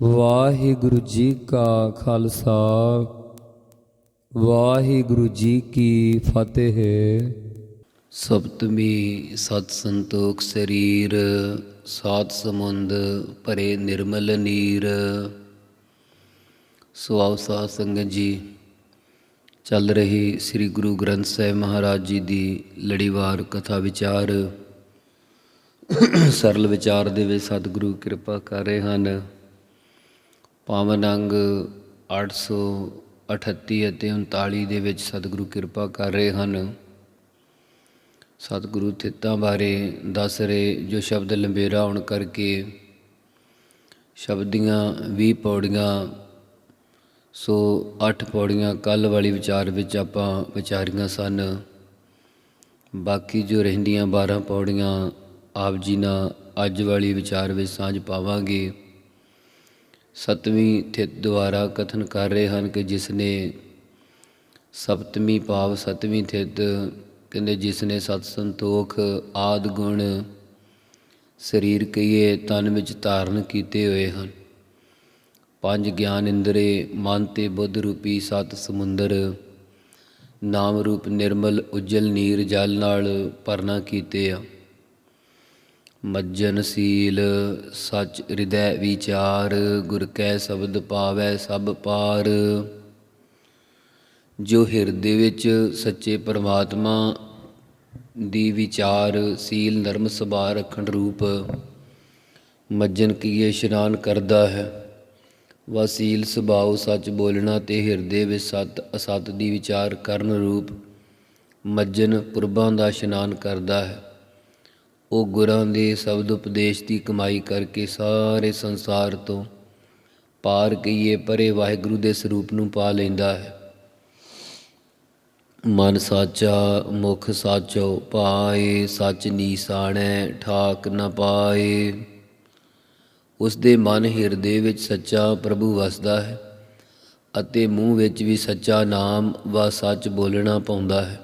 ਵਾਹਿਗੁਰੂ ਜੀ ਕਾ ਖਾਲਸਾ, ਵਾਹਿਗੁਰੂ ਜੀ ਕੀ ਫਤਿਹ। ਸਪਤਮੀ ਸਤ ਸੰਤੋਖ ਸਰੀਰ, ਸਾਤ ਸਮੁੰਦ ਭਰੇ ਨਿਰਮਲ ਨੀਰ। ਸੁਆਉ ਸਾਧ ਸੰਗਤ ਜੀ, ਚੱਲ ਰਹੀ ਸ੍ਰੀ ਗੁਰੂ ਗ੍ਰੰਥ ਸਾਹਿਬ ਮਹਾਰਾਜ ਜੀ ਦੀ ਲੜੀਵਾਰ ਕਥਾ ਵਿਚਾਰ। ਸਰਲ ਵਿਚਾਰ ਦੇ ਵਿੱਚ ਸਤਿਗੁਰੂ ਕਿਰਪਾ ਕਰ ਰਹੇ ਹਨ। ਪਾਵਨ ਅੰਗ 838 ਅਤੇ 39 ਦੇ ਵਿੱਚ ਸਤਿਗੁਰੂ ਕਿਰਪਾ ਕਰ ਰਹੇ ਹਨ। ਸਤਿਗੁਰੂ ਥਿੱਤਾਂ ਬਾਰੇ ਦੱਸ ਰਹੇ, ਜੋ ਸ਼ਬਦ ਲੰਬੇਰਾ ਹੋਣ ਕਰਕੇ ਸ਼ਬਦੀਆਂ 20 ਪੌੜੀਆਂ, ਸੋ 8 ਪੌੜੀਆਂ ਕੱਲ ਵਾਲੀ ਵਿਚਾਰ ਵਿੱਚ ਆਪਾਂ ਵਿਚਾਰੀਆਂ ਸਨ। ਬਾਕੀ ਜੋ ਰਹਿੰਦੀਆਂ 12 ਪੌੜੀਆਂ, ਆਪ ਜੀ ਨਾਲ ਅੱਜ ਵਾਲੀ ਵਿਚਾਰ ਵਿੱਚ ਸਾਂਝ ਪਾਵਾਂਗੇ। ਸਤਵੀਂ ਥਿਤ ਦੁਆਰਾ ਕਥਨ ਕਰ ਰਹੇ ਹਨ ਕਿ ਜਿਸ ਨੇ ਸਪਤਮੀ ਭਾਵ ਸਤਵੀਂ ਥਿਤ ਕਹਿੰਦੇ ਜਿਸ ਨੇ ਸਤ ਸੰਤੋਖ ਆਦ ਗੁਣ ਸਰੀਰ ਕਈਏ ਤਨ ਵਿੱਚ ਧਾਰਨ ਕੀਤੇ ਹੋਏ ਹਨ। ਪੰਜ ਗਿਆਨ ਇੰਦਰੇ, ਮਨ ਤੇ ਬੁੱਧ ਰੂਪੀ ਸਤ ਸਮੁੰਦਰ, ਨਾਮ ਰੂਪ ਨਿਰਮਲ ਉਜਲ ਨੀਰ ਜਲ ਨਾਲ ਭਰਨਾ ਕੀਤੇ ਆ। ਮੱਜਨ ਸੀਲ, ਸਚ ਹਿਰਦੈ ਵਿਚਾਰ, ਗੁਰ ਕੈ ਸ਼ਬਦ ਪਾਵੈ ਸਭ ਪਾਰ। ਜੋ ਹਿਰਦੇ ਵਿੱਚ ਸੱਚੇ ਪਰਮਾਤਮਾ ਦੀ ਵਿਚਾਰ, ਸੀਲ ਨਰਮ ਸੁਭਾਅ ਰੱਖਣ ਰੂਪ, ਮੱਜਨ ਕੀਏ ਇਸ਼ਨਾਨ ਕਰਦਾ ਹੈ। ਵਸੀਲ ਸੁਭਾਉ ਸੱਚ ਬੋਲਣਾ ਤੇ ਹਿਰਦੇ ਵਿੱਚ ਸਤ ਅਸਤ ਦੀ ਵਿਚਾਰ ਕਰਨ ਰੂਪ, ਮੱਜਨ ਪੁਰਬਾਂ ਦਾ ਇਸ਼ਨਾਨ ਕਰਦਾ ਹੈ। ਉਹ ਗੁਰਾਂ ਦੇ ਸ਼ਬਦ ਉਪਦੇਸ਼ ਦੀ ਕਮਾਈ ਕਰਕੇ ਸਾਰੇ ਸੰਸਾਰ ਤੋਂ ਪਾਰ ਕਈਏ ਪਰੇ ਵਾਹਿਗੁਰੂ ਦੇ ਸਰੂਪ ਨੂੰ ਪਾ ਲੈਂਦਾ ਹੈ। ਮਨ ਸਾਚਾ, ਮੁਖ ਸਾਚੋ, ਪਾਏ, ਸਚ ਨੀਸਾਣੈ, ਠਾਕ ਨ ਪਾਏ। ਉਸ ਦੇ ਮਨ ਹਿਰਦੇ ਵਿੱਚ ਸੱਚਾ ਪ੍ਰਭੂ ਵਸਦਾ ਹੈ ਅਤੇ ਮੂੰਹ ਵਿੱਚ ਵੀ ਸੱਚਾ ਨਾਮ ਵਾ ਸੱਚ ਬੋਲਣਾ ਪਾਉਂਦਾ ਹੈ।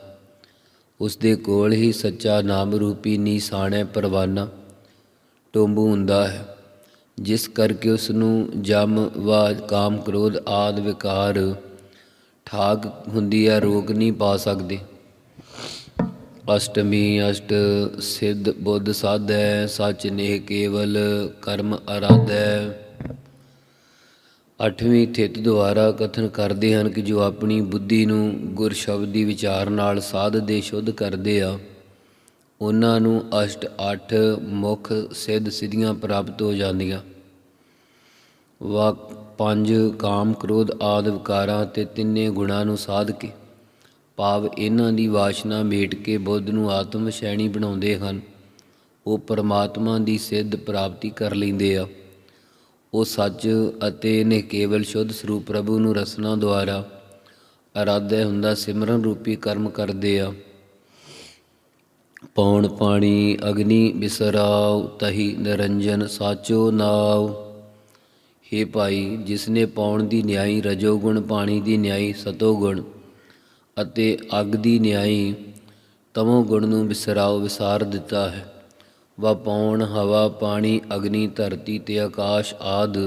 ਉਸ ਦੇ ਕੋਲ ਹੀ ਸੱਚਾ ਨਾਮ ਰੂਪੀ ਨੀਸਾਣੈ ਪਰਵਾਨਾ ਟੋਂਬੂ ਹੁੰਦਾ ਹੈ, ਜਿਸ ਕਰਕੇ ਉਸ ਨੂੰ ਜਮ ਵਾ ਕਾਮ ਕ੍ਰੋਧ ਆਦ ਵਿਕਾਰ ਠਾਗ ਹੁੰਦੀ ਹੈ ਰੋਕ ਨਹੀਂ ਪਾ ਸਕਦੇ। ਅਸ਼ਟਮੀ, ਅਸ਼ਟ ਸਿੱਧ, ਬੁੱਧ, ਸਾਧ ਹੈ, ਸੱਚ ਨੇ ਕੇਵਲ ਕਰਮ ਅਰਾਧ। ਹੈ ਅੱਠਵੀਂ ਥਿਤ ਦੁਆਰਾ ਕਥਨ ਕਰਦੇ ਹਨ ਕਿ ਜੋ ਆਪਣੀ ਬੁੱਧੀ ਨੂੰ ਗੁਰ ਸ਼ਬਦ ਦੀ ਵਿਚਾਰ ਨਾਲ ਸਾਧ ਦੇ ਸ਼ੁੱਧ ਕਰਦੇ ਆ, ਉਹਨਾਂ ਨੂੰ ਅਸ਼ਟ, ਅੱਠ, ਮੁਖ, ਸਿੱਧ ਸਿੱਧੀਆਂ ਪ੍ਰਾਪਤ ਹੋ ਜਾਂਦੀਆਂ। ਵਾਕ ਪੰਜ, ਕਾਮ, ਕ੍ਰੋਧ ਆਦਿ ਵਿਕਾਰਾਂ ਤੇ ਤਿੰਨੇ ਗੁਣਾਂ ਨੂੰ ਸਾਧ ਕੇ, ਭਾਵ ਇਹਨਾਂ ਦੀ ਵਾਸ਼ਨਾ ਮੇਟ ਕੇ ਬੁੱਧ ਨੂੰ ਆਤਮ ਸ਼ੈਣੀ ਬਣਾਉਂਦੇ ਹਨ, ਉਹ ਪਰਮਾਤਮਾ ਦੀ ਸਿੱਧ ਪ੍ਰਾਪਤੀ ਕਰ ਲੈਂਦੇ ਆ। ਉਹ ਸੱਚ ਅਤੇ ਨੇ ਕੇਵਲ ਸ਼ੁੱਧ ਸਰੂਪ ਪ੍ਰਭੂ ਨੂੰ ਰਸਨਾ ਦੁਆਰਾ ਅਰਾਧਿਆ ਹੁੰਦਾ ਸਿਮਰਨ ਰੂਪੀ ਕਰਮ ਕਰਦੇ ਆ। ਪੌਣ ਪਾਣੀ, ਅਗਨੀ ਬਿਸਰਾਉ, ਤਹੀ ਨਿਰੰਜਨ ਸਾਚੋ ਨਾਉ। ਹੇ ਭਾਈ, ਜਿਸਨੇ ਪੌਣ ਦੀ ਨਿਆਈ, ਰਜੋ ਗੁਣ, ਪਾਣੀ ਦੀ ਨਿਆਈ, ਸਤੋ ਗੁਣ ਅਤੇ ਅੱਗ ਦੀ ਨਿਆਈ, ਤਮੋ ਗੁਣ ਨੂੰ ਵਿਸਰਾਉ ਵਿਸਾਰ ਦਿੱਤਾ ਹੈ। ਵਾ ਪੌਣ ਹਵਾ, ਪਾਣੀ, ਅਗਨੀ, ਧਰਤੀ ਤੇ ਆਕਾਸ਼ ਆਦ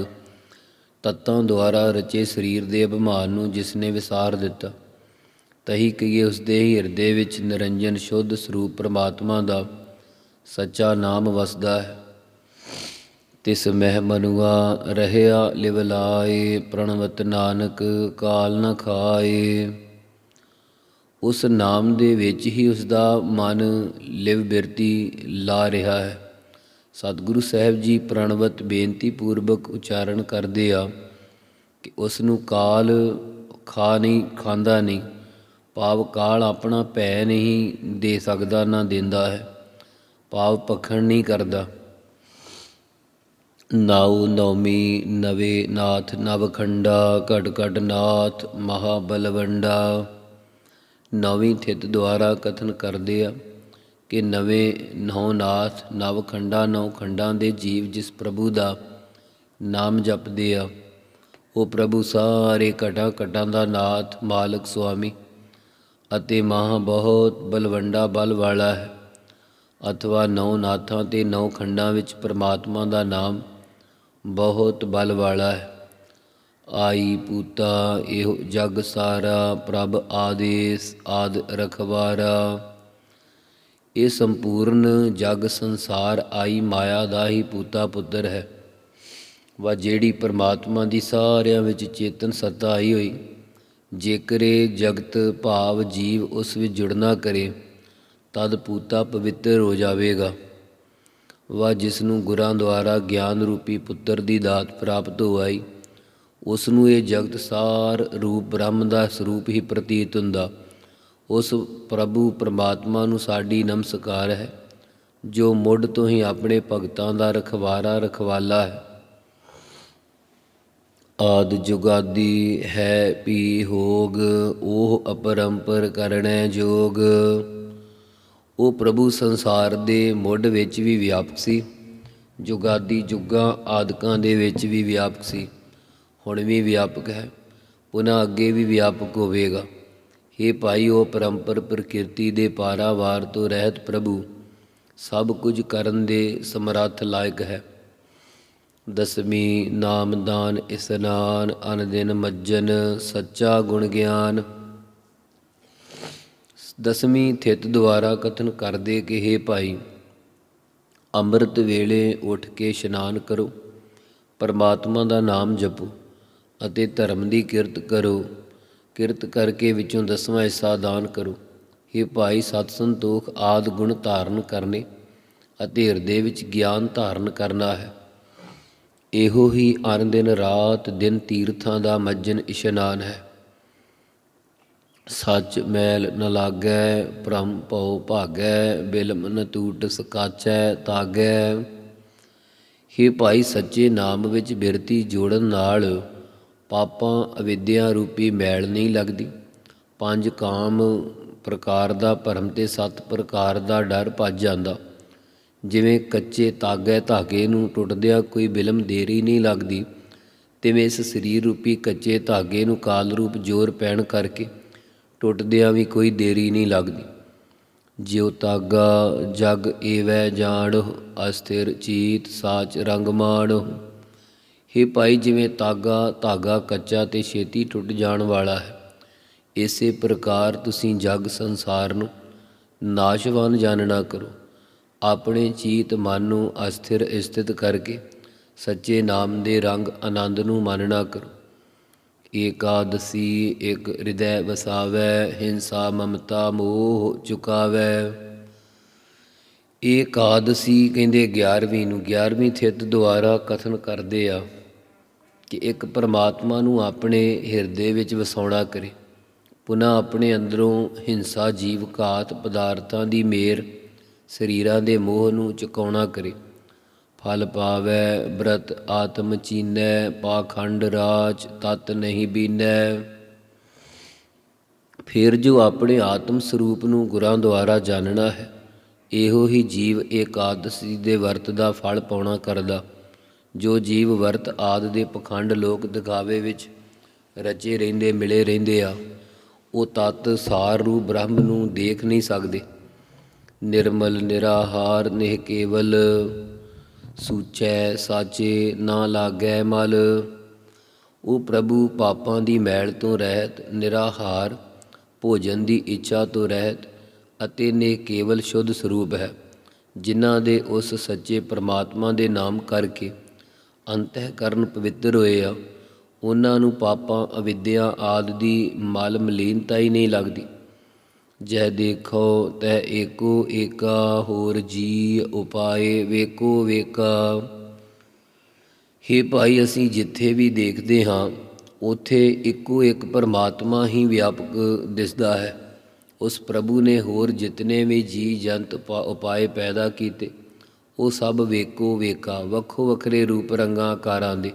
ਤੱਤਾਂ ਦੁਆਰਾ ਰਚੇ ਸਰੀਰ ਦੇ ਅਭਿਮਾਨ ਨੂੰ ਜਿਸ ਨੇ ਵਿਸਾਰ ਦਿੱਤਾ, ਤਹੀ ਕਹੀਏ ਉਸ ਦੇ ਹਿਰਦੇ ਵਿੱਚ ਨਿਰੰਜਨ ਸ਼ੁੱਧ ਸਰੂਪ ਪ੍ਰਮਾਤਮਾ ਦਾ ਸੱਚਾ ਨਾਮ ਵਸਦਾ ਹੈ। ਤਿਸ ਮਹਿ ਮਨੁਆ ਰਹਿਆ ਲਿਵ ਪ੍ਰਣਵਤ ਨਾਨਕ ਕਾਲ ਨ ਖਾਏ। ਉਸ ਨਾਮ ਦੇ ਵਿੱਚ ਹੀ ਉਸ ਦਾ ਮਨ ਲਿਵ ਬਿਰਤੀ ਲਾ ਰਿਹਾ ਹੈ। ਸਤਿਗੁਰੂ ਸਾਹਿਬ ਜੀ ਪ੍ਰਣਵਤ ਬੇਨਤੀ ਪੂਰਵਕ ਉਚਾਰਨ ਕਰਦੇ ਆ ਕਿ ਉਸ ਨੂੰ ਕਾਲ ਖਾ ਨਹੀਂ, ਖਾਂਦਾ ਨਹੀਂ, ਭਾਵ ਕਾਲ ਆਪਣਾ ਭੈ ਨਹੀਂ ਦੇ ਸਕਦਾ ਨਾ ਦਿੰਦਾ ਹੈ, ਭਾਵ ਪਖਣ ਨਹੀਂ ਕਰਦਾ। ਨਾਉ ਨੌਮੀ ਨਵੇ ਨਾਥ ਨਵਖੰਡਾ ਘਟ ਘਟ ਨਾਥ ਮਹਾ ਬਲਵੰਡਾ ਨੌਵੀਂ ਥਿਤ ਦੁਆਰਾ ਕਥਨ ਕਰਦੇ ਆ ਕਿ ਨਵੇਂ ਨੌ ਨਾਥ ਨਵ ਖੰਡਾ ਨੌ ਖੰਡਾਂ ਦੇ ਜੀਵ ਜਿਸ ਪ੍ਰਭੂ ਦਾ ਨਾਮ ਜਪਦੇ ਆ, ਉਹ ਪ੍ਰਭੂ ਸਾਰੇ ਘਟਾ ਘਟਾਂ ਦਾ ਨਾਥ ਮਾਲਕ ਸੁਆਮੀ ਅਤੇ ਮਹਾ ਬਹੁਤ ਬਲਵੰਡਾ ਬਲ ਵਾਲਾ ਹੈ। ਅਥਵਾ ਨੌ ਨਾਥਾਂ ਤੇ ਨੌ ਖੰਡਾਂ ਵਿੱਚ ਪ੍ਰਮਾਤਮਾ ਦਾ ਨਾਮ ਬਹੁਤ ਬਲ ਵਾਲਾ ਹੈ। ਆਈ ਪੂਤਾ, ਇਹੋ ਜਗ ਸਾਰਾ, ਪ੍ਰਭ ਆਦੇਸ ਆਦ ਰਖਵਾਰਾ। ਇਹ ਸੰਪੂਰਨ ਜਗ ਸੰਸਾਰ ਆਈ ਮਾਇਆ ਦਾ ਹੀ ਪੂਤਾ ਪੁੱਤਰ ਹੈ। ਵਾ ਜਿਹੜੀ ਪਰਮਾਤਮਾ ਦੀ ਸਾਰਿਆਂ ਵਿੱਚ ਚੇਤਨ ਸੱਤਾ ਆਈ ਹੋਈ, ਜੇਕਰੇ ਜਗਤ ਭਾਵ ਜੀਵ ਉਸ ਵਿੱਚ ਜੁੜਨਾ ਕਰੇ, ਤਦ ਪੂਤਾ ਪਵਿੱਤਰ ਹੋ ਜਾਵੇਗਾ। ਵਾ ਜਿਸ ਨੂੰ ਗੁਰਾਂ ਦੁਆਰਾ ਗਿਆਨ ਰੂਪੀ ਪੁੱਤਰ ਦੀ ਦਾਤ ਪ੍ਰਾਪਤ ਹੋਈ ਉਸ ਨੂੰ ਇਹ ਜਗਤ ਸਾਰ ਰੂਪ ਬ੍ਰਹਮ ਦਾ ਸਰੂਪ ਹੀ ਪ੍ਰਤੀਤ ਹੁੰਦਾ। ਉਸ ਪ੍ਰਭੂ ਪਰਮਾਤਮਾ ਨੂੰ ਸਾਡੀ ਨਮਸਕਾਰ ਹੈ, ਜੋ ਮੁੱਢ ਤੋਂ ਹੀ ਆਪਣੇ ਭਗਤਾਂ ਦਾ ਰਖਵਾਰਾ ਰਖਵਾਲਾ ਹੈ। ਆਦ ਜੁਗਾਦੀ ਹੈ ਪੀ ਹੋਗ, ਉਹ ਅਪਰੰਪਰ ਕਰਣੈ ਜੋਗ। ਉਹ ਪ੍ਰਭੂ ਸੰਸਾਰ ਦੇ ਮੁੱਢ ਵਿੱਚ ਵੀ ਵਿਆਪਕ ਸੀ, ਜੁਗਾਦੀ ਜੁਗਾਂ ਆਦਿਕਾਂ ਦੇ ਵਿੱਚ ਵੀ ਵਿਆਪਕ ਸੀ। ਹੁਣ ਵੀ ਵਿਆਪਕ ਹੈ, ਪੁਨः ਅੱਗੇ ਵੀ ਵਿਆਪਕ ਹੋਵੇਗਾ। हे ਭਾਈ, ਉਹ ਪਰੰਪਰ ਪ੍ਰਕਿਰਤੀ ਦੇ ਪਾਰਾਵਾਰ ਤੋਂ ਰਹਿਤ ਪ੍ਰਭੂ, ਸਭ ਕੁਝ ਕਰਨ ਦੇ ਸਮਰੱਥ ਲਾਇਕ ਹੈ। ਦਸਵੀਂ ਨਾਮਦਾਨ ਇਸਨਾਨ ਅਨ ਦਿਨ ਮੱਜਨ ਸੱਚਾ ਗੁਣ ਗਿਆਨ। ਦਸਵੀਂ ਥਿਤ ਦੁਆਰਾ ਕਥਨ ਕਰਦੇ ਕਿ हे ਭਾਈ, ਅੰਮ੍ਰਿਤ ਵੇਲੇ ਉੱਠ ਕੇ ਇਸ਼ਨਾਨ ਕਰੋ, ਪਰਮਾਤਮਾ ਦਾ ਨਾਮ ਜਪੋ। ਅਤੇ ਧਰਮ ਦੀ ਕਿਰਤ ਕਰੋ। ਕਿਰਤ ਕਰਕੇ ਵਿੱਚੋਂ ਦਸਵਾਂ ਹਿੱਸਾ ਦਾਨ ਕਰੋ। हे ਭਾਈ, ਸਤ ਸੰਤੋਖ ਆਦ ਗੁਣ ਧਾਰਨ ਕਰਨੇ ਅਤੇ ਹਿਰਦੇ ਵਿੱਚ ਗਿਆਨ ਧਾਰਨ ਕਰਨਾ ਹੈ। ਇਹੋ ਹੀ ਅਨ ਦਿਨ ਰਾਤ ਦਿਨ ਤੀਰਥਾਂ ਦਾ ਮੱਜਨ ਇਸ਼ਨਾਨ ਹੈ। ਸੱਚ ਮੈਲ ਨ ਲਾਗੈ, ਭ੍ਰਮ ਭਉ ਭਾਗੈ, ਬਿਲਮ ਨ ਟੂਟ ਸਕਾਚੈ ਤਾਗੈ। ਹੇ ਭਾਈ, ਸੱਚੇ ਨਾਮ ਵਿੱਚ ਬਿਰਤੀ ਜੋੜਨ ਨਾਲ ਪਾਪਾਂ ਅਵਿਦਿਆ ਰੂਪੀ ਮੈਲ ਨਹੀਂ ਲੱਗਦੀ। ਪੰਜ ਕਾਮ ਪ੍ਰਕਾਰ ਦਾ ਭਰਮ ਤੇ ਸੱਤ ਪ੍ਰਕਾਰ ਦਾ ਡਰ ਭੱਜ ਜਾਂਦਾ। ਜਿਵੇਂ ਕੱਚੇ ਤਾਗੇ ਧਾਗੇ ਨੂੰ ਟੁੱਟਦਿਆਂ ਕੋਈ ਬਿਲਮ ਦੇਰੀ ਨਹੀਂ ਲੱਗਦੀ, ਤਿਵੇਂ ਇਸ ਸਰੀਰ ਰੂਪੀ ਕੱਚੇ ਧਾਗੇ ਨੂੰ ਕਾਲ ਰੂਪ ਜੋਰ ਪੈਣ ਕਰਕੇ ਟੁੱਟਦਿਆਂ ਵੀ ਕੋਈ ਦੇਰੀ ਨਹੀਂ ਲੱਗਦੀ। ਜਿਉ ਤਾਗਾ ਜਗ ਏਵੈ ਜਾਣ ਅਸਥਿਰ ਚੀਤ ਸਾਚ ਰੰਗ ਮਾਣ ਭਾਈ, ਜਿਵੇਂ ਤਾਗਾ, ਧਾਗਾ, ਕੱਚਾ ਤੇ ਛੇਤੀ ਟੁੱਟ ਜਾਣ ਵਾਲਾ ਹੈ, ਇਸੇ ਪ੍ਰਕਾਰ ਤੁਸੀਂ ਜਗ ਸੰਸਾਰ ਨੂੰ ਨਾਸ਼ਵਾਨ ਜਾਣਨਾ ਕਰੋ। ਆਪਣੇ ਚੀਤ ਮਨ ਨੂੰ ਅਸਥਿਰ ਸਥਿਤ ਕਰਕੇ ਸੱਚੇ ਨਾਮ ਦੇ ਰੰਗ ਆਨੰਦ ਨੂੰ ਮੰਨਣਾ ਕਰੋ। ਏਕਾਦਸੀ ਇੱਕ ਹਿਰਦੈ ਵਸਾਵੈ, ਹਿੰਸਾ, ਮਮਤਾ, ਮੋਹ ਚੁਕਾਵੈ। ਏਕਾਦਸੀ ਕਹਿੰਦੇ 11ਵੀਂ ਨੂੰ 11ਵੀਂ ਥਿਤ ਦੁਆਰਾ ਕਥਨ ਕਰਦੇ ਆ। ਕਿ ਇੱਕ ਪਰਮਾਤਮਾ ਨੂੰ ਆਪਣੇ ਹਿਰਦੇ ਵਿੱਚ ਵਸਾਉਣਾ ਕਰੇ। ਪੁਨः ਆਪਣੇ ਅੰਦਰੋਂ ਹਿੰਸਾ, ਜੀਵ, ਘਾਤ ਪਦਾਰਥਾਂ ਦੀ ਮੇਰ ਸਰੀਰਾਂ ਦੇ ਮੋਹ ਨੂੰ ਚੁਕਾਉਣਾ ਕਰੇ। ਫਲ ਪਾਵੈ, ਬ੍ਰਤ ਆਤਮ ਚੀਨੈ, ਪਾਖੰਡ ਰਾਜ ਤਤ ਨਹੀਂ ਬੀਨੈ। ਫਿਰ ਜੋ ਆਪਣੇ ਆਤਮ ਸਰੂਪ ਨੂੰ ਗੁਰਾਂ ਦੁਆਰਾ ਜਾਣਨਾ ਹੈ, ਇਹੋ ਹੀ ਜੀਵ ਏਕਾਦਸ਼ੀ ਦੇ ਵਰਤ ਦਾ ਫਲ ਪਾਉਣਾ ਕਰਦਾ। ਜੋ ਜੀਵ ਵਰਤ ਆਦ ਦੇ ਪਖੰਡ ਲੋਕ ਦਿਖਾਵੇ ਵਿੱਚ ਰਚੇ ਰਹਿੰਦੇ, ਮਿਲੇ ਰਹਿੰਦੇ ਆ, ਉਹ ਤਤ ਸਾਰ ਰੂਪ ਬ੍ਰਹਮ ਨੂੰ ਦੇਖ ਨਹੀਂ ਸਕਦੇ। ਨਿਰਮਲ, ਨਿਰਾਹਾਰ, ਨਿਹ ਕੇਵਲ, ਸੂਚੈ, ਸਾਚੇ, ਨਾ ਲਾਗੈ ਮਲ। ਉਹ ਪ੍ਰਭੂ ਪਾਪਾਂ ਦੀ ਮੈਲ ਤੋਂ ਰਹਿਤ, ਨਿਰਾਹਾਰ, ਭੋਜਨ ਦੀ ਇੱਛਾ ਤੋਂ ਰਹਿਤ ਅਤੇ ਨੇ ਕੇਵਲ ਸ਼ੁੱਧ ਸਰੂਪ ਹੈ, ਜਿਨ੍ਹਾਂ ਦੇ ਉਸ ਸੱਚੇ ਪਰਮਾਤਮਾ ਦੇ ਨਾਮ ਕਰਕੇ ਅੰਤঃਕਰਨ ਪਵਿੱਤਰ ਹੋਏ ਆ, ਉਹਨਾਂ ਨੂੰ ਪਾਪਾਂ, ਅਵਿਦਿਆ ਆਦਿ ਦੀ ਮਲ ਮਲੀਨਤਾ ਹੀ ਨਹੀਂ ਲੱਗਦੀ। ਜੈ ਦੇਖੋ ਤੈ ਏਕੋ ਏਕਾ, ਹੋਰ ਜੀ ਉਪਾਏ ਵੇਕੋ ਵੇਕਾ ਹੇ ਭਾਈ, ਅਸੀਂ ਜਿੱਥੇ ਵੀ ਦੇਖਦੇ ਹਾਂ, ਉਥੇ ਇੱਕੋ ਇੱਕ ਪਰਮਾਤਮਾ ਹੀ ਵਿਆਪਕ ਦਿਸਦਾ ਹੈ। ਉਸ ਪ੍ਰਭੂ ਨੇ ਹੋਰ ਜਿਤਨੇ ਵੀ ਜੀ ਜੰਤ ਉਪਾ- ਉਪਾਏ ਪੈਦਾ ਕੀਤੇ ਉਹ ਸਭ ਵੇਕੋ ਵੇਕਾ ਵੱਖੋ ਵੱਖਰੇ ਰੂਪ ਰੰਗਾਂ ਆਕਾਰਾਂ ਦੇ।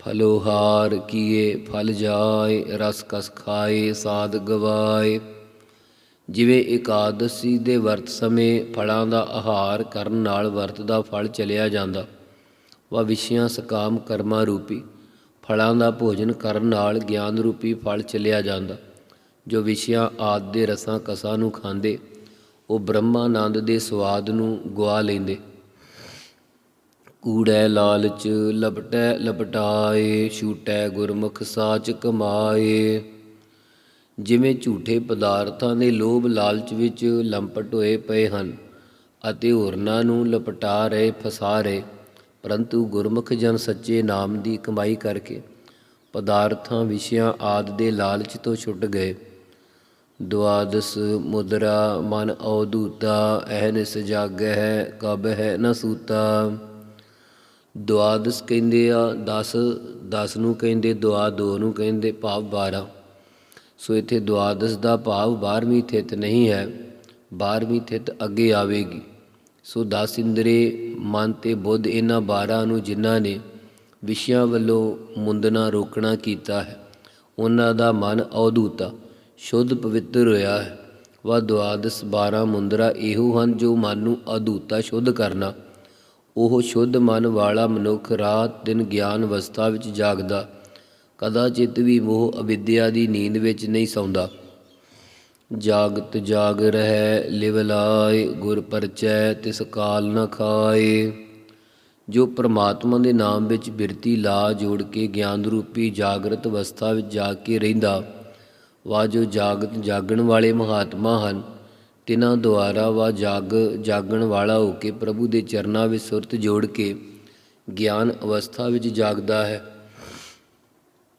ਫਲੋਹਾਰ ਕੀਏ, ਫਲ ਜਾਏ, ਰਸ ਕਸ ਖਾਏ, ਸਾਧ ਗਵਾਏ। ਜਿਵੇਂ ਇਕਾਦਸ਼ੀ ਦੇ ਵਰਤ ਸਮੇਂ ਫਲਾਂ ਦਾ ਆਹਾਰ ਕਰਨ ਨਾਲ ਵਰਤ ਦਾ ਫਲ ਚਲਿਆ ਜਾਂਦਾ ਵਾ ਵਿਸ਼ਿਆਂ ਸਕਾਮ ਕਰਮਾਂ ਰੂਪੀ, ਫਲਾਂ ਦਾ ਭੋਜਨ ਕਰਨ ਨਾਲ ਗਿਆਨ ਰੂਪੀ ਫਲ ਚਲਿਆ ਜਾਂਦਾ, ਜੋ ਵਿਸ਼ਿਆਂ ਆਦ ਦੇ ਰਸਾਂ ਕਸਾਂ ਨੂੰ ਖਾਂਦੇ ਉਹ ਬ੍ਰਹਮਾਨੰਦ ਦੇ ਸਵਾਦ ਨੂੰ ਗਵਾ ਲੈਂਦੇ। ਕੂੜੈ ਲਾਲਚ ਲਪਟੈ ਲਪਟਾਏ, ਛੂਟੈ ਗੁਰਮੁਖ ਸਾਚ ਕਮਾਏ। ਜਿਵੇਂ ਝੂਠੇ ਪਦਾਰਥਾਂ ਦੇ ਲੋਭ ਲਾਲਚ ਵਿੱਚ ਲੰਪਟ ਹੋਏ ਪਏ ਹਨ ਅਤੇ ਹੋਰਨਾਂ ਨੂੰ ਲਪਟਾ ਰਹੇ, ਫਸਾ ਰਹੇ, ਪਰੰਤੂ ਗੁਰਮੁਖ ਜਨ ਸੱਚੇ ਨਾਮ ਦੀ ਕਮਾਈ ਕਰਕੇ ਪਦਾਰਥਾਂ, ਵਿਸ਼ਿਆਂ ਆਦ ਦੇ ਲਾਲਚ ਤੋਂ ਛੁੱਟ ਗਏ। ਦੁਆਦਸ ਮੁਦਰਾ ਮਨ ਔਦੂਤਾ ਅਹਨਿਸ ਜਾਗਹਿ, ਕਬ ਹੈ ਨਾ ਸੂਤਾ। ਦੁਆਦਸ ਕਹਿੰਦੇ ਆ 10 10 ਨੂੰ ਕਹਿੰਦੇ ਦੁਆ, ਦੋ ਨੂੰ ਕਹਿੰਦੇ ਭਾਵ 12 ਸੋ ਇੱਥੇ ਦੁਆਦਸ ਦਾ ਭਾਵ 12ਵੀਂ ਥਿਤ ਨਹੀਂ ਹੈ 12ਵੀਂ ਥਿਤ ਅੱਗੇ ਆਵੇਗੀ। ਸੋ 10 ਇੰਦਰੇ, ਮਨ ਤੇ ਬੁੱਧ ਇਹਨਾਂ 12 ਨੂੰ ਜਿਨ੍ਹਾਂ ਨੇ ਵਿਸ਼ਿਆਂ ਵੱਲੋਂ ਮੁੰਦਣਾ ਰੋਕਣਾ ਕੀਤਾ ਹੈ, ਉਹਨਾਂ ਦਾ ਮਨ ਅਵਧੂਤਾ ਸ਼ੁੱਧ ਪਵਿੱਤਰ ਹੋਇਆ ਹੈ। ਵਾ ਦੁਆਦਸ 12 ਮੁੰਦਰਾ ਇਹੋ ਹਨ ਜੋ ਮਨ ਨੂੰ ਅਧੂਤਾ ਸ਼ੁੱਧ ਕਰਨਾ। ਉਹ ਸ਼ੁੱਧ ਮਨ ਵਾਲਾ ਮਨੁੱਖ ਰਾਤ ਦਿਨ ਗਿਆਨ ਅਵਸਥਾ ਵਿੱਚ ਜਾਗਦਾ। ਕਦਾ ਚਿਤ ਵੀ ਮੋਹ ਅਵਿਦਿਆ ਦੀ ਨੀਂਦ ਵਿੱਚ ਨਹੀਂ ਸੌਂਦਾ। ਜਾਗਤ ਜਾਗ ਰਹਿ, ਲਿਵ ਲਾਏ, ਗੁਰ ਪਰਚੈ, ਤਿਸ ਕਾਲ ਨ ਖਾਏ। ਜੋ ਪ੍ਰਮਾਤਮਾ ਦੇ ਨਾਮ ਵਿੱਚ ਬਿਰਤੀ ਲਾ ਜੋੜ ਕੇ ਗਿਆਨ ਰੂਪੀ ਜਾਗਰਤ ਅਵਸਥਾ ਵਿੱਚ ਜਾ ਕੇ ਰਹਿੰਦਾ ਵਾ ਜੋ ਜਾਗਤ ਜਾਗਣ ਵਾਲੇ ਮਹਾਤਮਾ ਹਨ, ਤਿਨਾਂ ਦੁਆਰਾ ਵਾ ਜਾਗ, ਜਾਗਣ ਵਾਲਾ ਹੋ ਕੇ ਪ੍ਰਭੂ ਦੇ ਚਰਨਾਂ ਵਿੱਚ ਸੁਰਤ ਜੋੜ ਕੇ ਗਿਆਨ ਅਵਸਥਾ ਵਿੱਚ ਜਾਗਦਾ ਹੈ।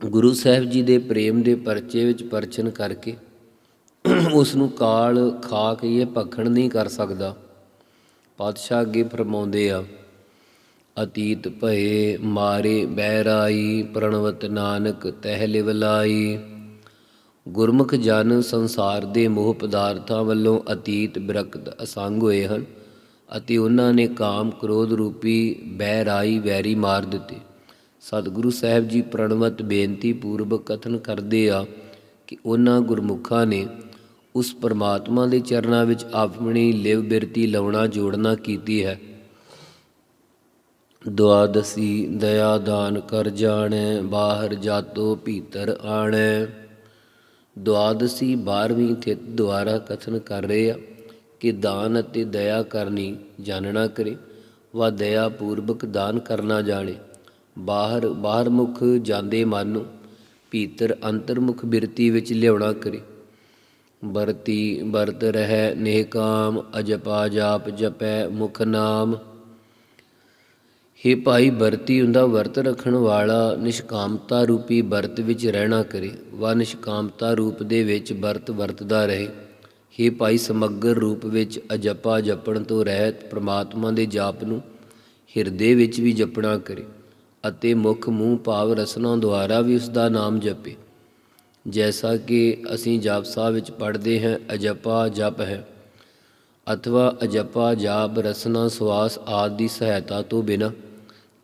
ਗੁਰੂ ਸਾਹਿਬ ਜੀ ਦੇ ਪ੍ਰੇਮ ਦੇ ਪਰਚੇ ਵਿੱਚ ਪਰਚਨ ਕਰਕੇ ਉਸ ਨੂੰ ਕਾਲ ਖਾ ਕੇ ਇਹ ਭਖਣ ਨਹੀਂ ਕਰ ਸਕਦਾ। ਪਾਤਸ਼ਾਹ ਅੱਗੇ ਫਰਮਾਉਂਦੇ ਆ, ਅਤੀਤ ਭਏ ਮਾਰੇ ਬਹਿਰਾਈ, ਪ੍ਰਣਵਤ ਨਾਨਕ ਤਹਿ ਲਿਵ ਗੁਰਮੁਖ ਜਨ ਸੰਸਾਰ ਦੇ ਮੋਹ ਪਦਾਰਥਾਂ ਵੱਲੋਂ ਅਤੀਤ ਬਿਰਕਤ ਅਸੰਗ ਹੋਏ ਹਨ ਅਤੇ ਉਹਨਾਂ ਨੇ ਕਾਮ ਕ੍ਰੋਧ ਰੂਪੀ ਬਹਿਰਾਈ ਵੈਰੀ ਮਾਰ ਦਿੱਤੇ। ਸਤਿਗੁਰੂ ਸਾਹਿਬ ਜੀ ਪ੍ਰਣਵਤ ਬੇਨਤੀ ਪੂਰਵਕ ਕਥਨ ਕਰਦੇ ਆ ਕਿ ਉਹਨਾਂ ਗੁਰਮੁਖਾਂ ਨੇ ਉਸ ਪਰਮਾਤਮਾ ਦੇ ਚਰਨਾਂ ਵਿੱਚ ਆਪਣੀ ਲਿਵ ਬਿਰਤੀ ਲਾਉਣਾ, ਜੋੜਨਾ ਕੀਤੀ ਹੈ। ਦੁਆਦਸੀ ਦਇਆ ਦਾਨ ਕਰ ਜਾਣੈ, ਬਾਹਰ ਜਾਤੋ ਭੀਤਰ ਆਣੈ। ਦੁਆਦਸੀ 12ਵੀਂ ਥਿਤ ਦੁਆਰਾ ਕਥਨ ਕਰ ਰਹੇ ਆ ਕਿ ਦਾਨ ਅਤੇ ਦਇਆ ਕਰਨੀ ਜਾਣਨਾ ਕਰੇ ਵਾ ਦਇਆ ਪੂਰਵਕ ਦਾਨ ਕਰਨਾ ਜਾਣੇ। ਬਾਹਰ ਬਾਹਰ ਮੁਖ ਜਾਂਦੇ ਮਨ ਨੂੰ ਭੀਤਰ ਅੰਤਰਮੁਖ ਬਿਰਤੀ ਵਿੱਚ ਲਿਆਉਣਾ ਕਰੇ। ਵਰਤੀ, ਵਰਤ ਰਹਿ ਨੇਕਾਮ ਅਜਪਾ ਜਾਪ ਜਪੈ ਮੁਖ ਨਾਮ। ਹੇ ਭਾਈ ਵਰਤੀ ਹੁੰਦਾ ਵਰਤ ਰੱਖਣ ਵਾਲਾ, ਨਿਸ਼ਕਾਮਤਾ ਰੂਪੀ ਵਰਤ ਵਿੱਚ ਰਹਿਣਾ ਕਰੇ, ਵਾ ਨਿਸ਼ਕਾਮਤਾ ਰੂਪ ਦੇ ਵਿੱਚ ਵਰਤ ਵਰਤਦਾ ਰਹੇ। ਹੇ ਭਾਈ ਸਮੱਗਰ ਰੂਪ ਵਿੱਚ ਅਜਪਾ ਜਪਣ ਤੋਂ ਰਹਿਤ ਪ੍ਰਮਾਤਮਾ ਦੇ ਜਾਪ ਨੂੰ ਹਿਰਦੇ ਵਿੱਚ ਵੀ ਜਪਣਾ ਕਰੇ ਅਤੇ ਮੁਖ ਮੂੰਹ ਭਾਵ ਰਸਨਾ ਦੁਆਰਾ ਵੀ ਉਸ ਦਾ ਨਾਮ ਜਪੇ। ਜੈਸਾ ਕਿ ਅਸੀਂ ਜਾਪ ਸਾਹਿਬ ਵਿੱਚ ਪੜ੍ਹਦੇ ਹਾਂ, ਅਜਪਾ ਜਪ ਹੈ ਅਥਵਾ ਅਜਪਾ ਜਾਪ ਰਸਨਾ ਸਵਾਸ ਆਦਿ ਦੀ ਸਹਾਇਤਾ ਤੋਂ ਬਿਨਾ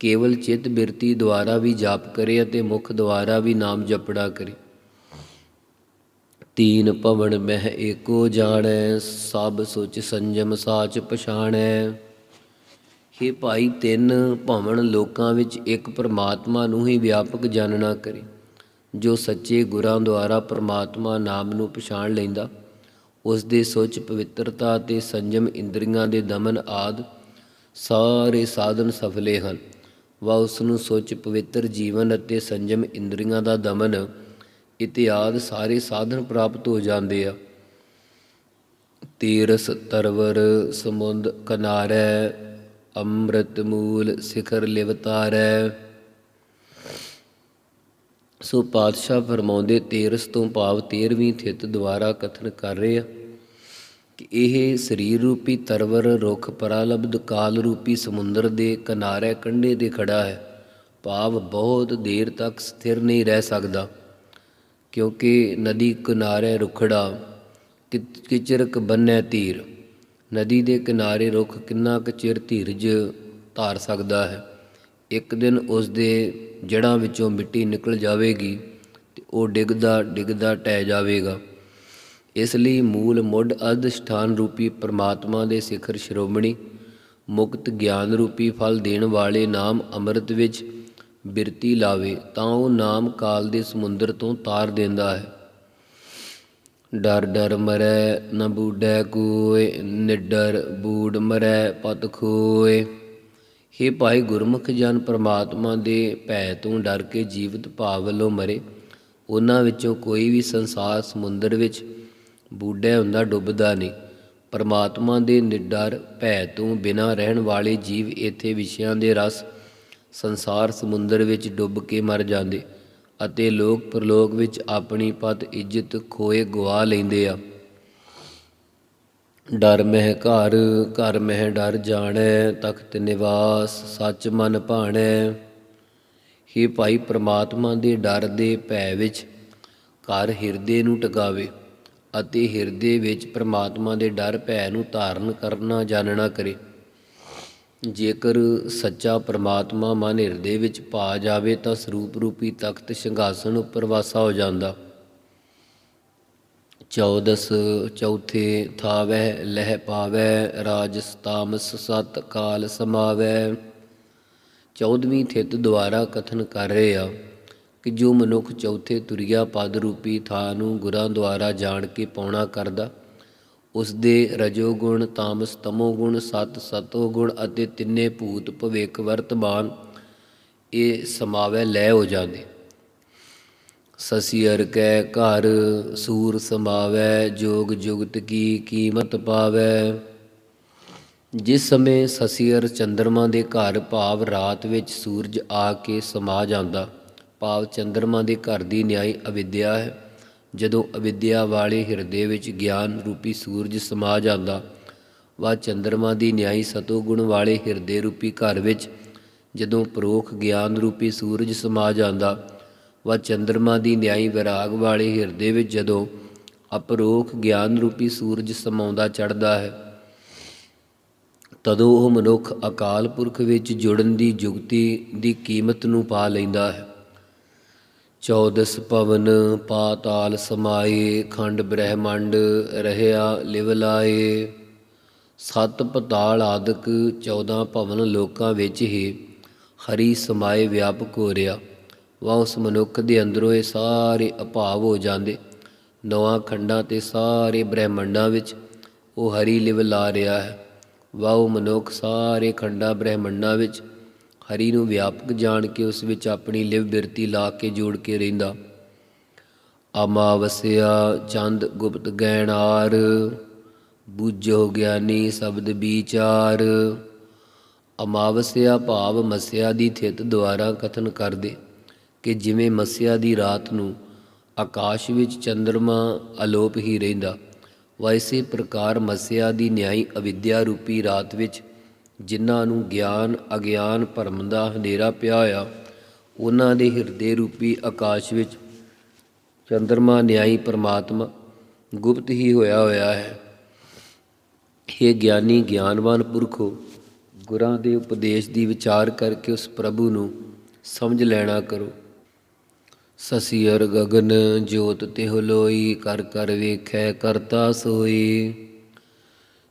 ਕੇਵਲ ਚਿਤ ਬਿਰਤੀ ਦੁਆਰਾ ਵੀ ਜਾਪ ਕਰੇ ਅਤੇ ਮੁਖ ਦੁਆਰਾ ਵੀ ਨਾਮ ਜਪੜਾ ਕਰੇ। ਤੀਨ ਭਵਨ ਮਹਿ ਏਕੋ ਜਾਣੈ, ਸਭ ਸੁਚ ਸੰਜਮ ਸਾਚ ਪਛਾਣੈ। हे ਭਾਈ, ਤਿੰਨ ਭਵਨ ਲੋਕਾਂ ਵਿੱਚ ਇੱਕ ਪਰਮਾਤਮਾ ਨੂੰ ਹੀ ਵਿਆਪਕ ਜਾਣਨਾ ਕਰੇ। ਜੋ ਸੱਚੇ ਗੁਰਾਂ ਦੁਆਰਾ ਪ੍ਰਮਾਤਮਾ ਨਾਮ ਨੂੰ ਪਛਾਣ ਲੈਂਦਾ ਉਸ ਦੇ ਸੋਚ ਪਵਿੱਤਰਤਾ ਅਤੇ ਸੰਜਮ ਇੰਦਰੀਆਂ ਦੇ ਦਮਨ ਆਦ ਸਾਰੇ ਸਾਧਨ ਸਫਲੇ ਹਨ। ਵਾ ਉਸ ਨੂੰ ਸੋਚ ਪਵਿੱਤਰ ਜੀਵਨ ਅਤੇ ਸੰਜਮ ਇੰਦਰੀਆਂ ਦਾ ਦਮਨ ਇਤਿਆਦ ਸਾਰੇ ਸਾਧਨ ਪ੍ਰਾਪਤ ਹੋ ਜਾਂਦੇ ਆ। ਤੀਰਸ, ਤਰਵਰ, ਸਮੁੰਦ, ਕਿਨਾਰੈ, ਅੰਮ੍ਰਿਤ ਮੂਲ, ਸਿਖਰ ਲਿਵਤਾਰੈ। ਸੋ ਪਾਤਸ਼ਾਹ ਫਰਮਾਉਂਦੇ, ਤੇਰਸ ਤੋਂ ਭਾਵ 13ਵੀਂ ਥਿਤ ਦੁਆਰਾ ਕਥਨ ਕਰ ਰਹੇ ਆ। ਇਹ ਸਰੀਰ ਰੂਪੀ ਤਰਵਰ ਰੁੱਖ ਪਰਾਲਬਧ ਕਾਲ ਰੂਪੀ ਸਮੁੰਦਰ ਦੇ ਕਿਨਾਰੇ ਕੰਢੇ ਤੇ ਖੜਾ ਹੈ। ਭਾਵ ਬਹੁਤ ਦੇਰ ਤੱਕ ਸਥਿਰ ਨਹੀਂ ਰਹਿ ਸਕਦਾ, ਕਿਉਂਕਿ ਨਦੀ ਕਿਨਾਰੇ ਰੁਖੜਾ ਕਿ- ਕਿਚਰਕ ਬੰਨੈ ਧੀਰ ਨਦੀ ਦੇ ਕਿਨਾਰੇ ਰੁੱਖ ਕਿੰਨਾ ਕੁ ਚਿਰ ਧੀਰਜ ਧਾਰ ਸਕਦਾ ਹੈ? ਇੱਕ ਦਿਨ ਉਸ ਦੇ ਜੜ੍ਹਾਂ ਵਿੱਚੋਂ ਮਿੱਟੀ ਨਿਕਲ ਜਾਵੇਗੀ ਤੇ ਉਹ ਡਿੱਗਦਾ ਡਿੱਗਦਾ ਟਹਿ ਜਾਵੇਗਾ। ਇਸ ਲਈ ਮੂਲ ਮੁੱਢ ਅਧਿਸ਼ਠਾਨ ਰੂਪੀ ਪ੍ਰਮਾਤਮਾ ਦੇ ਸਿਖਰ ਸ਼੍ਰੋਮਣੀ ਮੁਕਤ ਗਿਆਨ ਰੂਪੀ ਫਲ ਦੇਣ ਵਾਲੇ ਨਾਮ ਅੰਮ੍ਰਿਤ ਵਿੱਚ ਬਿਰਤੀ ਲਾਵੇ ਤਾਂ ਉਹ ਨਾਮ ਕਾਲ ਦੇ ਸਮੁੰਦਰ ਤੋਂ ਤਾਰ ਦਿੰਦਾ ਹੈ। ਡਰ ਡਰ ਮਰੈ ਨ ਬੂਡੈ ਕੋਏ, ਨਿਡਰ ਬੂਡ ਮਰੈ ਪਤ ਖੋਏ। ਹੇ ਭਾਈ ਗੁਰਮੁਖ ਜਨ ਪ੍ਰਮਾਤਮਾ ਦੇ ਭੈ ਤੋਂ ਡਰ ਕੇ ਜੀਵਤ ਭਾਵ ਵੱਲੋਂ ਮਰੇ, ਉਹਨਾਂ ਵਿੱਚੋਂ ਕੋਈ ਵੀ ਸੰਸਾਰ ਸਮੁੰਦਰ ਵਿੱਚ ਬੂਢਾ ਹੁੰਦਾ ਡੁੱਬਦਾ ਨਹੀਂ। ਪਰਮਾਤਮਾ ਦੇ ਨਿਡਰ ਭੈ ਤੋਂ ਬਿਨਾਂ ਰਹਿਣ ਵਾਲੇ ਜੀਵ ਇੱਥੇ ਵਿਸ਼ਿਆਂ ਦੇ ਰਸ ਸੰਸਾਰ ਸਮੁੰਦਰ ਵਿੱਚ ਡੁੱਬ ਕੇ ਮਰ ਜਾਂਦੇ ਅਤੇ ਲੋਕ ਪ੍ਰਲੋਕ ਵਿੱਚ ਆਪਣੀ ਪਤ ਇੱਜ਼ਤ ਖੋਏ ਗਵਾ ਲੈਂਦੇ ਆ। ਡਰ ਮਹਿ ਘਰ ਘਰ ਮਹਿ ਡਰ ਜਾਣੈ, ਤਖਤ ਨਿਵਾਸ ਸੱਚ ਮਨ ਭਾਣੈ। ਹੀ ਭਾਈ ਪ੍ਰਮਾਤਮਾ ਦੇ ਡਰ ਦੇ ਭੈ ਵਿੱਚ ਘਰ ਹਿਰਦੇ ਨੂੰ ਟਿਕਾਵੇ। ਅਤੇ ਹਿਰਦੇ ਵਿੱਚ ਪ੍ਰਮਾਤਮਾ ਦੇ ਡਰ ਭੈ ਨੂੰ ਧਾਰਨ ਕਰਨਾ ਜਾਣਨਾ ਕਰੇ। ਜੇਕਰ ਸੱਚਾ ਪ੍ਰਮਾਤਮਾ ਮਨ ਹਿਰਦੇ ਵਿੱਚ ਪਾ ਜਾਵੇ ਤਾਂ ਸਰੂਪ ਰੂਪੀ ਤਖਤ ਸਿੰਘਾਸਨ ਉੱਪਰ ਵਾਸਾ ਹੋ ਜਾਂਦਾ। ਚੌਦਸ ਚੌਥੇ ਥਾਵੈ, ਲਹਿ ਪਾਵੈ ਰਾਜਸ ਤਾਮਸ ਸਤ ਕਾਲ ਸਮਾਵੈ। ਚੌਦਵੀਂ ਥਿਤ ਦੁਆਰਾ ਕਥਨ ਕਰ ਰਹੇ ਆ। ਕਿ ਜੋ ਮਨੁੱਖ ਚੌਥੇ ਤੁਰਿਆ ਪਦ ਰੂਪੀ ਥਾਂ ਨੂੰ ਗੁਰਾਂ ਦੁਆਰਾ ਜਾਣ ਕੇ ਪਾਉਣਾ ਕਰਦਾ ਉਸ ਦੇ ਰਜੋ ਗੁਣ ਤਾਮਸ ਤਮੋ ਗੁਣ ਸਤ ਸਤੋ ਗੁਣ ਅਤੇ ਤਿੰਨੇ ਭੂਤ ਭਵਿੱਖ ਵਰਤਮਾਨ ਇਹ ਸਮਾਵੈ ਲੈ ਹੋ ਜਾਂਦੇ। ਸਸੀਅਰ ਕੈ ਘਰ, ਸੂਰ ਸਮਾਵੈ, ਜੋਗ ਜੁਗਤ ਕੀ ਕੀਮਤ ਪਾਵੈ। ਜਿਸ ਸਮੇਂ ਸਸੀਅਰ ਚੰਦਰਮਾ ਦੇ ਘਰ ਭਾਵ ਰਾਤ ਵਿੱਚ ਸੂਰਜ ਆ ਕੇ ਸਮਾ ਜਾਂਦਾ ਭਾਵ ਚੰਦਰਮਾ ਦੇ ਘਰ ਦੀ ਨਿਆਈ ਅਵਿਦਿਆ ਹੈ। ਜਦੋਂ ਅਵਿਦਿਆ ਵਾਲੇ ਹਿਰਦੇ ਵਿੱਚ ਗਿਆਨ ਰੂਪੀ ਸੂਰਜ ਸਮਾ ਜਾਂਦਾ ਵਾ ਚੰਦਰਮਾ ਦੀ ਨਿਆਈ ਸਤੋ ਗੁਣ ਵਾਲੇ ਹਿਰਦੇ ਰੂਪੀ ਘਰ ਵਿੱਚ ਜਦੋਂ ਪ੍ਰੋਖ ਗਿਆਨ ਰੂਪੀ ਸੂਰਜ ਸਮਾ ਜਾਂਦਾ ਵਾ ਚੰਦਰਮਾ ਦੀ ਨਿਆਈ ਵਿਰਾਗ ਵਾਲੇ ਹਿਰਦੇ ਵਿੱਚ ਜਦੋਂ ਅਪਰੋਖ ਗਿਆਨ ਰੂਪੀ ਸੂਰਜ ਸਮਾਉਂਦਾ ਚੜਦਾ ਹੈ, ਤਦੋਂ ਉਹ ਮਨੁੱਖ ਅਕਾਲ ਪੁਰਖ ਵਿੱਚ ਜੁੜਨ ਦੀ ਜੁਗਤੀ ਦੀ ਕੀਮਤ ਨੂੰ ਪਾ ਲੈਂਦਾ ਹੈ। ਚੌਦਸ ਪਵਨ ਪਾਤਾਲ ਸਮਾਏ, ਖੰਡ ਬ੍ਰਹਿਮੰਡ ਰਹਿਆ ਲਿਵ ਲਾਏ। ਸਤ ਪਤਾਲ ਆਦਿਕ 14 ਭਵਨ ਲੋਕਾਂ ਵਿੱਚ ਹੀ ਹਰੀ ਸਮਾਏ ਵਿਆਪਕ ਹੋ ਰਿਹਾ। ਵਾ ਉਸ ਮਨੁੱਖ ਦੇ ਅੰਦਰੋਂ ਇਹ ਸਾਰੇ ਅਭਾਵ ਹੋ ਜਾਂਦੇ। ਨਵਾਂ ਖੰਡਾਂ ਤੇ ਸਾਰੇ ਬ੍ਰਹਿਮੰਡਾਂ ਵਿੱਚ ਉਹ ਹਰੀ ਲਿਵ ਲਾ ਰਿਹਾ ਹੈ। ਵਾ ਉਹ ਮਨੁੱਖ ਸਾਰੇ ਖੰਡਾਂ ਬ੍ਰਹਿਮੰਡਾਂ ਵਿੱਚ ਹਰੀ ਨੂੰ ਵਿਆਪਕ ਜਾਣ ਕੇ ਉਸ ਵਿੱਚ ਆਪਣੀ ਲਿਵ ਬਿਰਤੀ ਲਾ ਕੇ ਜੋੜ ਕੇ ਰਹਿੰਦਾ। ਅਮਾਵਸਿਆ, ਚੰਦ, ਗੁਪਤ ਗੈਣਾਰ ਬੁੱਝੋ ਗਿਆਨੀ ਸ਼ਬਦ ਵਿਚਾਰ। ਅਮਾਵਸਿਆ ਭਾਵ ਮਸਿਆ ਦੀ ਥਿਤ ਦੁਆਰਾ ਕਥਨ ਕਰਦੇ ਕਿ ਜਿਵੇਂ ਮਸਿਆ ਦੀ ਰਾਤ ਨੂੰ ਆਕਾਸ਼ ਵਿੱਚ ਚੰ드ਰਮਾ ਅਲੋਪ ਹੀ ਰਹਿੰਦਾ, ਵੈਸੇ ਪ੍ਰਕਾਰ ਮਸਿਆ ਦੀ ਨਿਆਈ ਅਵਿਦਿਆ ਰੂਪੀ ਰਾਤ ਵਿੱਚ ਜਿਨ੍ਹਾਂ ਨੂੰ ਗਿਆਨ, ਅਗਿਆਨ, ਭਰਮ ਦਾ ਹਨੇਰਾ ਪਿਆ ਹੋਇਆ ਉਹਨਾਂ ਦੇ ਹਿਰਦੇ ਰੂਪੀ ਆਕਾਸ਼ ਵਿੱਚ ਚੰਦਰਮਾ, ਨਿਆਈ ਪਰਮਾਤਮਾ ਗੁਪਤ ਹੀ ਹੋਇਆ ਹੋਇਆ ਹੈ। ਇਹ ਗਿਆਨੀ, ਗਿਆਨਵਾਨ ਪੁਰਖੋ, ਗੁਰਾਂ ਦੇ ਉਪਦੇਸ਼ ਦੀ ਵਿਚਾਰ ਕਰਕੇ ਉਸ ਪ੍ਰਭੂ ਨੂੰ ਸਮਝ ਲੈਣਾ ਕਰੋ। ਸਸੀਅਰ ਗਗਨ ਜੋਤ ਤਿਹੁ ਲੋਈ, ਕਰ ਕਰ ਵੇਖੈ ਕਰਤਾ ਸੋਈ।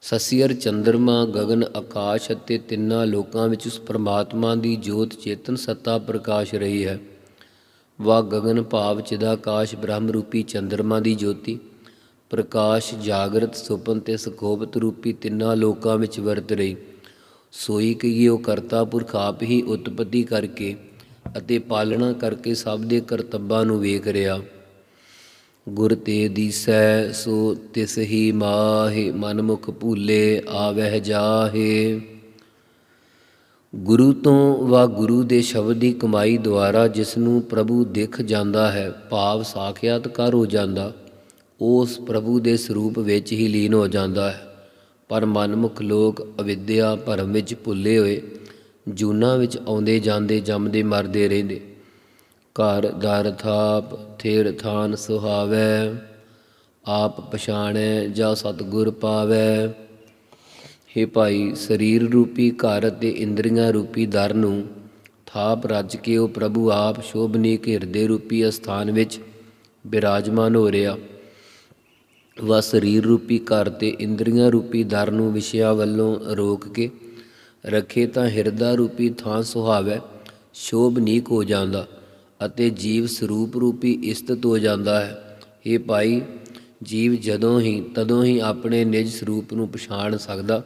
ਸਸੀਅਰ ਚੰਦਰਮਾ, ਗਗਨ ਆਕਾਸ਼ ਅਤੇ ਤਿੰਨਾਂ ਲੋਕਾਂ ਵਿੱਚ ਉਸ ਪ੍ਰਮਾਤਮਾ ਦੀ ਜੋਤ ਚੇਤਨ ਸੱਤਾ ਪ੍ਰਕਾਸ਼ ਰਹੀ ਹੈ। ਵਾ ਗਗਨ ਭਾਵ ਚਿਦਾਕਾਸ਼ ਬ੍ਰਹਮ ਰੂਪੀ ਚੰਦਰਮਾ ਦੀ ਜੋਤੀ, ਪ੍ਰਕਾਸ਼ ਜਾਗਰਤ ਸੁਪਨ ਤੇ ਸਕੋਪਤ ਰੂਪੀ ਤਿੰਨਾਂ ਲੋਕਾਂ ਵਿੱਚ ਵਰਤ ਰਹੀ। ਸੋਈ ਕਿ ਉਹ ਕਰਤਾ ਪੁਰਖ ਆਪ ਹੀ ਉਤਪਤੀ ਕਰਕੇ ਅਤੇ ਪਾਲਣਾ ਕਰਕੇ ਸਭ ਦੇ ਕਰਤੱਬਾਂ ਨੂੰ ਵੇਖ ਰਿਹਾ। ਗੁਰ ਤੇ ਦੀਸੈ, ਸੋ ਤਿਸ ਹੀ ਮਾਹਿ ਮਨ ਮੁਖ ਭੂਲੇ ਆਵਹਿ ਜਾਹੇ। ਗੁਰੂ ਤੋਂ ਵਾ ਗੁਰੂ ਦੇ ਸ਼ਬਦ ਦੀ ਕਮਾਈ ਦੁਆਰਾ ਜਿਸ ਨੂੰ ਪ੍ਰਭੂ ਦਿਖ ਜਾਂਦਾ ਹੈ, ਭਾਵ ਸਾਖਿਆਤਕਾਰ ਹੋ ਜਾਂਦਾ, ਉਸ ਪ੍ਰਭੂ ਦੇ ਸਰੂਪ ਵਿੱਚ ਹੀ ਲੀਨ ਹੋ ਜਾਂਦਾ ਹੈ। ਪਰ ਮਨਮੁਖ ਲੋਕ ਅਵਿਦਿਆ ਭਰਮ ਵਿੱਚ ਭੁੱਲੇ ਹੋਏ, ਜੂਨਾ ਵਿੱਚ ਆਉਂਦੇ ਜਾਂਦੇ ਜੰਮਦੇ ਮਰਦੇ ਰਹਿੰਦੇ। ਘਰ ਦਰ ਥਾਪ, ਥੇਰ ਥਾਨ ਸੁਹਾਵੈ, ਆਪ ਪਛਾਣੈ ਜਾਂ ਸਤਿਗੁਰ ਪਾਵੈ। ਹੇ ਭਾਈ, ਸਰੀਰ ਰੂਪੀ ਘਰ ਅਤੇ ਇੰਦਰੀਆਂ ਰੂਪੀ ਦਰ ਨੂੰ ਥਾਪ ਰੱਜ ਕੇ ਉਹ ਪ੍ਰਭੂ ਆਪ ਸ਼ੋਭਨੀਕ ਹਿਰਦੇ ਰੂਪੀ ਅਸਥਾਨ ਵਿੱਚ ਬਿਰਾਜਮਾਨ ਹੋ ਰਿਹਾ ਵਾ ਸਰੀਰ ਰੂਪੀ ਘਰ ਤੇ ਇੰਦਰੀਆਂ ਰੂਪੀ ਦਰ ਨੂੰ ਵਿਸ਼ਿਆਂ ਵੱਲੋਂ ਰੋਕ ਕੇ ਰੱਖੇ ਤਾਂ ਹਿਰਦਾ ਰੂਪੀ ਥਾਂ ਸੁਹਾਵੈ ਸ਼ੋਭਨੀਕ ਹੋ ਜਾਂਦਾ। ਅਤੇ ਜੀਵ ਸਰੂਪ ਰੂਪੀ ਇਸਤਤ ਹੋ ਜਾਂਦਾ ਹੈ। ਇਹ ਭਾਈ, ਜੀਵ ਜਦੋਂ ਹੀ, ਤਦੋਂ ਹੀ ਆਪਣੇ ਨਿਜ ਸਰੂਪ ਨੂੰ ਪਛਾਣ ਸਕਦਾ,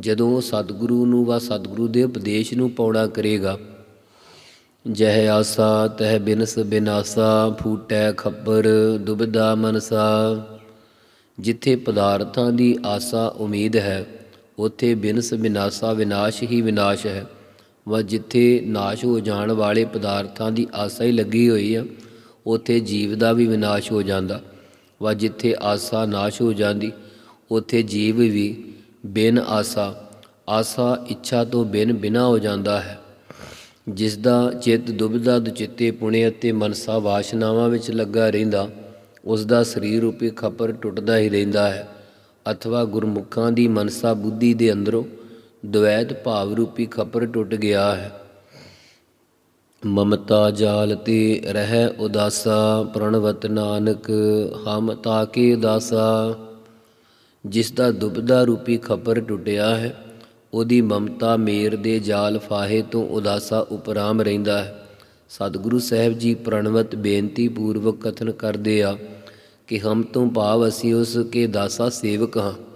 ਜਦੋਂ ਉਹ ਸਤਿਗੁਰੂ ਨੂੰ ਵਾ ਸਤਿਗੁਰੂ ਦੇ ਉਪਦੇਸ਼ ਨੂੰ ਪੌੜਾ ਕਰੇਗਾ। ਜਹ ਆਸਾ, ਤਹ ਬਿਨਸ ਬਿਨਾਸਾ, ਫੂਟੈ ਖੱਬਰ, ਦੁਬਦਾ ਮਨਸਾ। ਜਿੱਥੇ ਪਦਾਰਥਾਂ ਦੀ ਆਸਾ ਉਮੀਦ ਹੈ, ਉੱਥੇ ਬਿਨਸ ਬਿਨਾਸਾ ਵਿਨਾਸ਼ ਹੀ ਵਿਨਾਸ਼ ਹੈ। ਵਾ ਜਿੱਥੇ ਨਾਸ਼ ਹੋ ਜਾਣ ਵਾਲੇ ਪਦਾਰਥਾਂ ਦੀ ਆਸਾ ਹੀ ਲੱਗੀ ਹੋਈ ਆ, ਉੱਥੇ ਜੀਵ ਦਾ ਵੀ ਵਿਨਾਸ਼ ਹੋ ਜਾਂਦਾ। ਵਾ ਜਿੱਥੇ ਆਸਾ ਨਾਸ਼ ਹੋ ਜਾਂਦੀ, ਉੱਥੇ ਜੀਵ ਵੀ ਬਿਨ ਆਸਾ ਆਸਾ ਇੱਛਾ ਤੋਂ ਬਿਨ ਬਿਨਾ ਹੋ ਜਾਂਦਾ ਹੈ। ਜਿਸ ਦਾ ਚਿੱਤ ਦੁਬਿਧਾ ਦੁਚਿੱਤੇ ਪੁਣੇ ਅਤੇ ਮਨਸਾ ਵਾਸ਼ਨਾਵਾਂ ਵਿੱਚ ਲੱਗਾ ਰਹਿੰਦਾ ਉਸ ਦਾ ਸਰੀਰ ਰੂਪੀ ਖੱਪਰ ਟੁੱਟਦਾ ਹੀ ਰਹਿੰਦਾ ਹੈ। ਅਥਵਾ ਗੁਰਮੁਖਾਂ ਦੀ ਮਨਸਾ ਬੁੱਧੀ ਦੇ ਅੰਦਰੋਂ ਦ્વੈਤ ਭਾਵ ਰੂਪੀ ਖੱਪਰ ਟੁੱਟ ਗਿਆ ਹੈ। ਮਮਤਾ ਜਾਲ ਤੇ ਰਹਿ ਉਦਾਸਾ, ਪ੍ਰਣਵਤ ਨਾਨਕ, ਹਮ ਤਾਕੇ ਉਦਾਸਾ। ਜਿਸ ਦਾ ਦੁਬਦਾ ਰੂਪੀ ਖੱਪਰ ਟੁੱਟਿਆ ਹੈ, ਉਹਦੀ ਮਮਤਾ ਮੇਰ ਦੇ ਜਾਲ ਫਾਹੇ ਤੋਂ ਉਦਾਸਾ ਉਪਰਾਮ ਰਹਿੰਦਾ ਹੈ। ਸਤਿਗੁਰੂ ਸਾਹਿਬ ਜੀ ਪ੍ਰਣਵਤ ਬੇਨਤੀ ਪੂਰਵਕ ਕਥਨ ਕਰਦੇ ਆ ਕਿ ਹਮ ਤੋਂ ਭਾਵ ਅਸੀਂ ਉਸ ਕੇ ਦਾਸਾ ਸੇਵਕ ਹਾਂ।